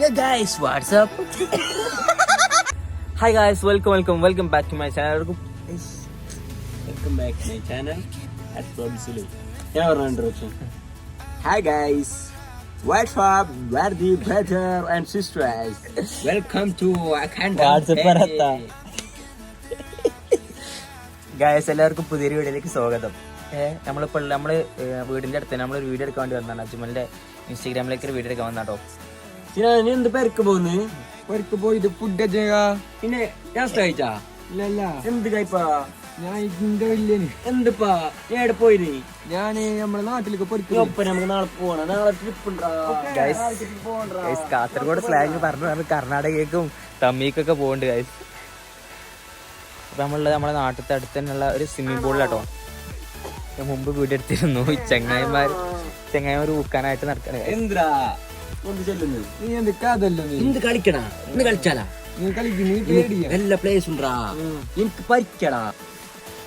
Yeah, guys, what's up? Hi guys, welcome, welcome, welcome back to welcome back my channel ഞാൻ പറഞ്ഞ പക്ഷേ hi guys what's up where the brother and sisters welcome to WhatsApp guys എല്ലാവർക്കും പുതിയൊരു വീഡിയോയിലേക്ക് സ്വാഗതം. നമ്മളിപ്പോൾ നമ്മൾ ഏഹ്, വീടിന്റെ അടുത്ത് നമ്മളൊരു വീഡിയോ എടുക്കാൻ വേണ്ടി വന്നതാണ്. അജ്മലിന്റെ ഇൻസ്റ്റാഗ്രാമിലേക്ക് ഒരു വീഡിയോ എടുക്കാൻ വന്നാട്ടോ എന്ത് പെരക്ക് പോകുന്നു പെരക്ക് പോയിട്ട് ഫുഡ് പിന്നെ ഞാൻ കഴിച്ചാ? ഇല്ലല്ല. എന്ത് കഴിപ്പാ? ഞാൻ ഇതിന്റെ വലിയന്. എന്തിപ്പാ? ഞാൻ എവിടെ പോയിനി? ഞാൻ നമ്മളെ നാട്ടിലേക്ക് പൊരിക്കും ഒപ്പം നമുക്ക് നാളെ പോകണം നാളെ ട്രിപ്പ് കാസർഗോഡ് സ്ലാങ് പറഞ്ഞു പറഞ്ഞു കർണാടകയ്ക്കും തമ്മിക്കൊക്കെ പോകണ്ട് ഗൈസ് നമ്മളുടെ നമ്മുടെ നാട്ടിലത്തെ അടുത്ത് തന്നെയുള്ള ഒരു സ്വിമ്മിംഗ് പൂളിലാട്ടോ കേട്ടോ മുമ്പ് വീട് എടുത്തിരുന്നു ചെങ്ങായിമാര് ചെങ്ങായിമാര് ചെങ്ങായിമാർ ഊക്കാനായിട്ട് നടക്കണേ ചെല്ലുന്നു നീ എന്ത് കാതല്ലോ നീ? എന്ത് കളിക്കടാ? ഇന്ന് കളിച്ചാലാ? നീ കളിക്കും നീ പേടിയാ. എല്ലാ പ്ലേസ് ഉണ്ടാ എനിക്ക് പരിക്കടാ.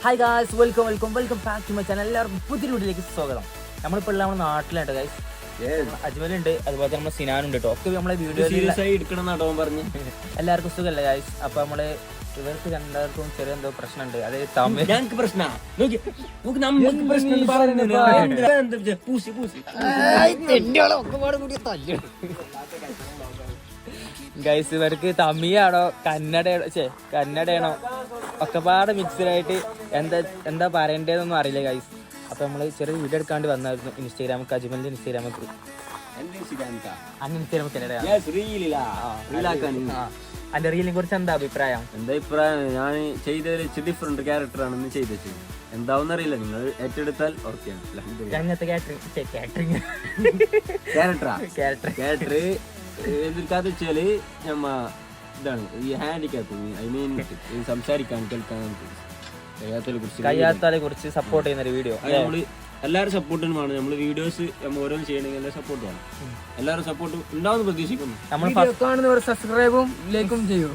Hi guys welcome welcome welcome back to my channel എല്ലാവർക്കും പുതിയ വീട്ടിലേക്ക് സ്വാഗതം. നമ്മളിപ്പോൾ ഉള്ള നമ്മുടെ നാട്ടിലുണ്ട് ഗൈസ് അജ്മലുണ്ട് അതുപോലെ തന്നെ നമ്മുടെ സിനാനുണ്ട് കേട്ടോ ഒക്കെ നമ്മളെ വീഡിയോ എല്ലാവർക്കും സുഖമല്ലേ ഗൈസ് അപ്പൊ നമ്മൾ ഇവർക്ക് രണ്ടാർക്കും ചെറിയ എന്തോ പ്രശ്നമുണ്ട്. അതായത് തമിഴ്. ഞങ്ങൾക്ക് പ്രശ്ന. നോക്കി നോക്ക് നമുക്ക് പ്രശ്നം പൂസി പൂസി ഗൈസ് ഇവർക്ക് തമിഴാണോ കന്നഡയാണോ ചേ കന്നഡയാണോ ഒക്കെപാട് മിക്സഡായിട്ട് എന്താ എന്താ പറയണ്ടേന്നൊന്നും അറിയില്ല ഗൈസ് അപ്പൊ നമ്മൾ ചെറിയ വീഡിയോ എടുക്കാണ്ട് വന്നായിരുന്നു. ഇൻസ്റ്റാഗ്രാം അജ്മലിന്റെ ഇൻസ്റ്റാഗ്രാമൊക്കെ അന്ന് ഇൻസ്റ്റാഗ്രാം അന്റെ റീലിനെ കുറിച്ച് എന്താ അഭിപ്രായം? എന്താ അഭിപ്രായം? ഞാൻ ചെയ്തതിൽ ഡിഫറെന്റ് ക്യാരക്ടറാണ് ഇന്ന് ചെയ്തത് എന്താവെന്ന് അറിയില്ല. നിങ്ങൾ ഏറ്റെടുത്താൽ ഓക്കെയാണ് ഞങ്ങത്തെ കാറ്ററിംഗ് കാറ്ററിംഗ് ക്യാരക്ടറാ ക്യാരക്ടർ ക്യാരക്ടർ എതിർക്കാതെ വെച്ചാൽ നമ്മ ഇതാണ് ഈ ഹാൻഡിക്കാപ്പ് ഐ മീൻ സംസാരിക്കാൻ കേൾക്കാൻ കയ്യാത്താലെ കുറിച്ച് സപ്പോർട്ട് ചെയ്യുന്ന ഒരു വീഡിയോ നമ്മൾ എല്ലാവരും സപ്പോർട്ടിനും ആണ് നമ്മൾ വീഡിയോസ് നമ്മൾ ഓരോന്ന് ചെയ്യണമെങ്കിൽ എല്ലാ സപ്പോർട്ട് വേണം. എല്ലാവരും സപ്പോർട്ട് ഉണ്ടാവുന്ന പ്രതീക്ഷിക്കുന്നു. നമ്മൾ വീഡിയോ കാണുന്നവർ സബ്സ്ക്രൈബും ലൈക്കും ചെയ്യും.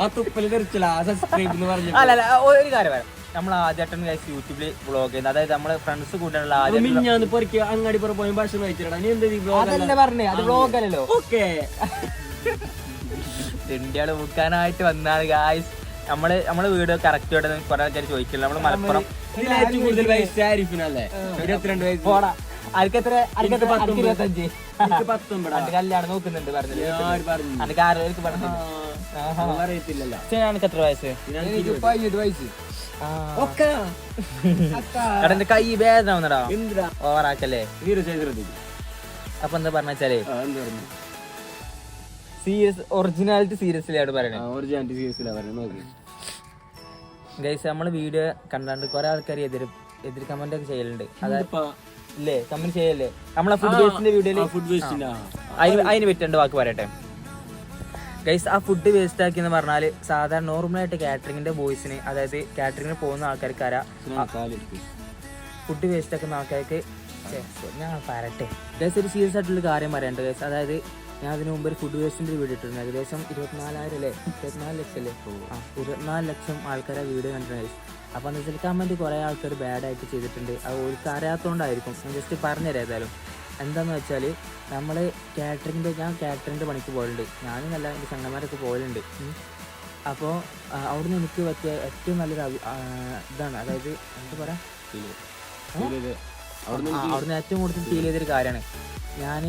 ആ തുപ്പൽ തെറിച്ചില്ല സബ്സ്ക്രൈബ് എന്ന് പറഞ്ഞു അല്ല ഒരു കാര്യം പറയാം. നമ്മൾ ആദ്യമായിട്ടാണ് ഗൈസ് യൂട്യൂബിൽ വ്ളോഗ് ചെയ്യുന്നത്. അതായത് നമ്മളെ ഫ്രണ്ട്സ് കൂട്ടാനുള്ള ആദ്യം മിഞ്ഞാന്ന് പൊറിക്ക് അങ്ങാടി പുറ പോയി ഭക്ഷണം കഴിച്ചിട്ടാ നീ എന്താ അതല്ല പറഞ്ഞേ അത് വ്ളോഗ് അല്ലല്ലോ. ഓക്കെ. ഇന്ത്യയുടെ മുക്കാനായിട്ട് വന്നാണ് ഗായ്സ് നമ്മൾ നമ്മൾ വീട് കറക്റ്റ് ആയിട്ട് കുറെ ആൾക്കാർ ചോദിക്കില്ല നമ്മൾ മലപ്പുറം. ഏറ്റവും കൂടുതൽ വയസ്സ് ആരിഫിനല്ലേ? ഇരുപത്തിരണ്ട് വയസ്സ്. പോടാ. ആർക്കെത്ര ആർക്കെത്ര. ഇരുപത്തഞ്ച്? കല്യാണം നോക്കുന്നുണ്ട് പറഞ്ഞില്ലേ? ആരോഗ്യം എത്ര വയസ്സ്? വയസ്സ്. എന്റെ കൈ വേദന വന്നടാ ഓവറാക്കല്ലേ അപ്പൊ എന്താ പറഞ്ഞ? സീരിയസ് ഒറിജിനാലിറ്റി സീരിയസിലാണ് പറയണേ. ഒറിജിനാലിറ്റി സീരിയസിലാണ് പറയുന്നത് നോക്ക്. ഗൈസ് നമ്മൾ വീഡിയോ കണ്ടാണ്ട് കുറെ ആൾക്കാർ എതിർ എതിർ കമന്റ് ഒക്കെ ചെയ്യലുണ്ട്. അതായത് ഇല്ലേ കമന്റ് ചെയ്യല്ലേ? നമ്മളെ ഫുഡ് വേസ്റ്റിന്റെ വീഡിയോ ഫുഡ് വേസ്റ്റിന്റെ അതിന് അതിന് പറ്റേണ്ട വാക്ക് പറയട്ടെ. ഗൈസ് ആ ഫുഡ് വേസ്റ്റ് ആക്കി എന്ന് പറഞ്ഞാൽ സാധാരണ നോർമലായിട്ട് കാറ്ററിംഗിന്റെ ബോയ്സിന് അതായത് കാറ്ററിങ്ങിന് പോകുന്ന ആൾക്കാർക്ക് ഫുഡ് വേസ്റ്റ് ആക്കുന്ന ആൾക്കാർക്ക് ഛെ, ഞാൻ പറയട്ടെ. ഗൈസ് ഒരു സീരിയസ് ആയിട്ടുള്ള കാര്യം പറയണ്ട ഗൈസ് അതായത് ഞാൻ അതിന് മുമ്പ് ഒരു ഫുഡ് വേസ്റ്റിന്റെ വീഡിയോ ഇട്ടിരുന്നു. ഏകദേശം ഇരുപത്തിനാലായിരം അല്ലേ? ഇരുപത്തിനാല് ലക്ഷം അല്ലേ? ആ ഇരുപത്തിനാല് ലക്ഷം ആൾക്കാരെ വീഡിയോ കണ്ടിട്ടുണ്ട് ഗൈസ് അപ്പോൾ എന്താ വെച്ചാൽ കമന്റ് കുറേ ആൾക്കാർ ബാഡ് ആയിട്ട് ചെയ്തിട്ടുണ്ട്. അത് ഓർക്ക് അറിയാത്തതുകൊണ്ടായിരിക്കും ഞാൻ ജസ്റ്റ് പറഞ്ഞുതരാം ഏതായാലും. എന്താന്ന് വെച്ചാൽ നമ്മൾ കാറ്ററിങ്ങിന്റെ ഞാൻ കാറ്ററിങ്ങിന്റെ പണിക്ക് പോകലുണ്ട്. ഞാനും നല്ല എന്റെ ചങ്ങന്മാരൊക്കെ പോകലുണ്ട്. അപ്പോൾ അവിടുന്ന് എനിക്ക് പറ്റിയ ഏറ്റവും നല്ലൊരു ഇതാണ്. അതായത് എന്താ പറയാ? ആ, അവിടുന്ന് ഏറ്റവും കൂടുതൽ ഫീൽ ചെയ്തൊരു കാര്യമാണ്. ഞാൻ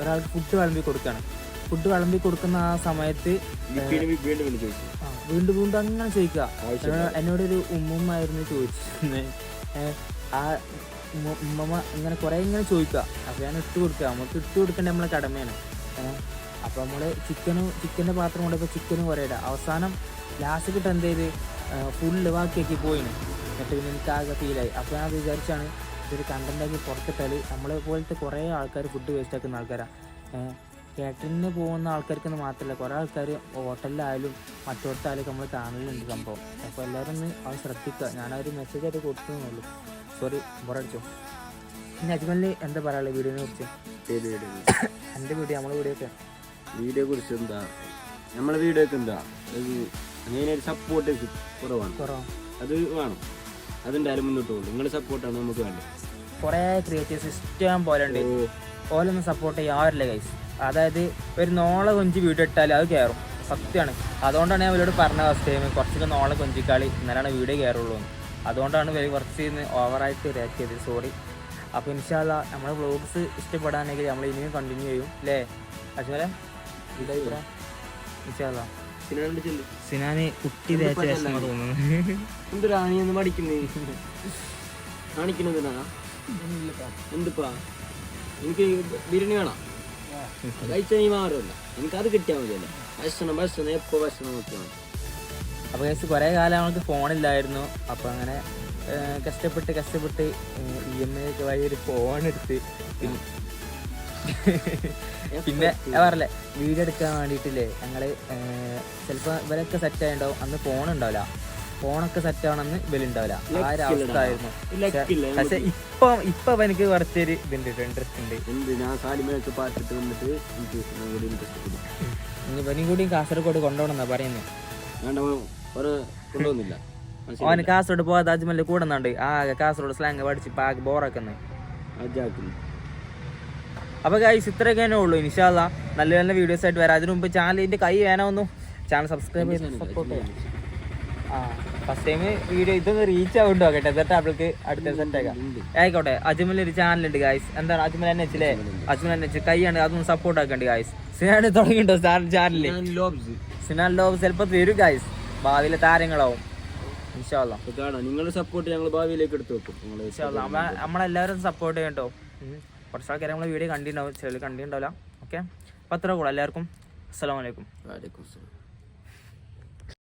ഒരാൾക്ക് ഫുഡ് വിളമ്പി കൊടുക്കുകയാണ് ഫുഡ് വിളമ്പി കൊടുക്കുന്ന ആ സമയത്ത് വീണ്ടും വീണ്ടും അങ്ങനെ ചോദിക്കുക. എന്നോട് ഒരു ഉമ്മുമ്മായിരുന്നു ചോദിച്ചിരുന്നത് ആ ഉമ്മമ്മ ഇങ്ങനെ കുറേ ഇങ്ങനെ ചോദിക്കുക. അപ്പോൾ ഞാൻ ഇട്ട് കൊടുക്കുക. നമുക്ക് ഇട്ട് കൊടുക്കേണ്ട നമ്മളെ കടമയാണ്. അപ്പോൾ നമ്മൾ ചിക്കനും ചിക്കന്റെ പാത്രം കൊണ്ടപ്പോൾ ചിക്കനും കുറേ ഇടാം. അവസാനം ലാസ്റ്റ് കിട്ടാൻ എന്ത് ചെയ്ത്? ഫുള്ള് ബാക്കിയാക്കി പോയിന്. എന്നിട്ട് പിന്നെ എനിക്ക് ആകെ ഫീലായി അപ്പോൾ ഞാൻ വിചാരിച്ചാണ് ഇതൊരു കണ്ടന്റാക്കി പുറത്തിട്ടാൽ നമ്മളെ പോലത്തെ കുറേ ആൾക്കാർ ഫുഡ് വേസ്റ്റ് ആക്കുന്ന ആൾക്കാരാണ് കാറ്ററിങ്ങിന് പോകുന്ന ആൾക്കാർക്കെന്ന് മാത്രമല്ല കുറേ ആൾക്കാർ ഹോട്ടലിലായാലും മറ്റോടത്തായാലും നമ്മൾ കാണലുണ്ട് സംഭവം. അപ്പോൾ എല്ലാവരും ഒന്ന് അത് ശ്രദ്ധിക്കുക. ഞാനൊരു മെസ്സേജ് ആയിട്ട് കൊടുത്തുള്ളൂ സോറി ബോറടിച്ചോ പിന്നെ അജ്മലിന് എന്താ പറയാനുള്ളത് വീഡിയോനെ കുറിച്ച്? എന്റെ വീഡിയോ നമ്മളെ വീഡിയോ ഒക്കെ. വീഡിയോ കുറിച്ച് എന്താ? നമ്മളെ വീഡിയോ ഒക്കെ എന്താ? ഒരു സപ്പോർട്ട് കുറവാണ്. കുറവാണ് അത് വേണം. അതെന്തായാലും മുന്നോട്ട് പോകും. നിങ്ങളുടെ സപ്പോർട്ടാണ് നമുക്ക് വേണ്ടത്. കുറേ ക്രിയേറ്റീവ്സ് ഇഷ്ടം പോലെ ഉണ്ട്. ഓലൊന്നും സപ്പോർട്ട് ചെയ്യാറില്ല ഗൈസ് അതായത് ഒരു നോള കൊഞ്ചി വീഡിയോ ഇട്ടാൽ അത് കയറും സത്യമാണ് അതുകൊണ്ടാണ് ഞാൻ ഇവരോട് പറഞ്ഞ ഫസ്റ്റ് ടൈം കുറച്ചൊക്കെ നോളെ കൊഞ്ചിക്കാളി ഇന്നലാണ് വീഡിയോ കയറുള്ളൂ. അതുകൊണ്ടാണ് ഇവർ കുറച്ച് ഇന്ന് ഓവറായിട്ട് റിയാക്ട് ചെയ്തത്. സോറി അപ്പോൾ ഇൻഷാല്ല നമ്മുടെ വ്ളോഗ്സ് ഇഷ്ടപ്പെടാനെങ്കിൽ നമ്മൾ ഇനിയും കണ്ടിന്യൂ ചെയ്യും. അല്ലേ അച്ഛനെ ഇൻഷാല്ല സിനാന് കുട്ടി തേച്ച വിഷമം തോന്നുന്നു. എന്തൊരു ആണിയൊന്ന് മടിക്കുന്നേ? കാണിക്കുന്നതിനാ എന്തിപ്പാ? എനിക്ക് ബിരിയാണി വേണം. കഴിച്ചാൽ നീ മാറില്ല എനിക്ക് അത് കിട്ടിയാൽ മതിയല്ലോ. ഭക്ഷണം ഭക്ഷണം എപ്പോ ഭക്ഷണം നോക്കിയാൽ മതി. അപ്പോൾ കേസ് കുറേ കാലം നമുക്ക് ഫോണില്ലായിരുന്നു അപ്പോൾ അങ്ങനെ കഷ്ടപ്പെട്ട് കഷ്ടപ്പെട്ട് ഇ എം ഐ ഒക്കെ വഴി ഒരു ഫോൺ എടുത്ത്. പിന്നെ പിന്നെ ഞാൻ പറഞ്ഞില്ലേ വീഡിയോ എടുക്കാൻ വേണ്ടിയിട്ടില്ലേ ഞങ്ങൾ ചിലപ്പോൾ ഇവരൊക്കെ സെറ്റ് ആയിട്ടുണ്ടാവും അന്ന് ഫോൺ ഉണ്ടാവില്ല ഫോണൊക്കെ സെറ്റ് ആവണമെന്ന് ഇവലുണ്ടാവില്ല ആ ഒരു അവസ്ഥ ആയിരുന്നു പക്ഷെ ഇപ്പൊ ഇപ്പൊ എനിക്ക് കുറച്ചൊരു ഇതുണ്ട് ഇൻട്രസ്റ്റ് ഉണ്ട്. ഇവനും കൂടി കാസർഗോഡ് കൊണ്ടുപോകണമെന്നാ പറയുന്നത് അവന് കാസർഗോഡ് പോകാതെ അജ്മൽ കൂടുന്നുണ്ട് ആകെ കാസർഗോഡ് സ്ലാങ് പഠിച്ച് പാക് അപ്പോൾ ഗൈസ് ഇത്രയൊക്കെ തന്നെ ഉള്ളൂ. ഇൻഷാല്ല നല്ല നല്ല വീഡിയോസ് ആയിട്ട് വരാം. അതിനു മുമ്പ് ചാനലിന്റെ കൈ വേണമെന്നു. ചാനൽ സബ്സ്ക്രൈബ് ചെയ്ത് സപ്പോർട്ട് ചെയ്യാം. ആ ഫസ്റ്റ് ടൈം വീഡിയോ ഇതൊന്ന് റീച്ച് ആവുണ്ടോ? കേട്ടോ എന്നിട്ട് അവൾക്ക് അടുത്ത സെറ്റ് ആക്കാം. ആയിക്കോട്ടെ അജ്മൽ ഒരു ചാനലുണ്ട് ഗായ്സ് എന്താണ് അജ്മൽ എന്നെ വെച്ചില്ലേ അജ്മൽ എന്നെ വെച്ച് കൈയാണ് അതൊന്ന് സപ്പോർട്ട് ആക്കണ്ട് ഗായ്സ് സിനാൻ ചാനലിൽ ലോബ്സ്. സിനാൻ ലോബ് ചിലപ്പോൾ വരും ഗായ്സ് ഭാവിയിലെ താരങ്ങളാവും. നിങ്ങൾ സപ്പോർട്ട് ഞങ്ങൾ ഭാവിയിലേക്ക് എടുത്തു വെക്കും. നമ്മളെല്ലാവരും സപ്പോർട്ട് ചെയ്യും കേട്ടോ ഉം. കുറച്ച് ആൾക്കാർ നമ്മളെ വീഡിയോ കണ്ടിട്ടുണ്ടാവും ചെറിയ കണ്ടിട്ടുണ്ടാവില്ല. ഓക്കെ അപ്പോൾ അത്ര കൂടെ എല്ലാവർക്കും അസ്സലാമലൈക്കും വലൈക്കും അസ്സലാം.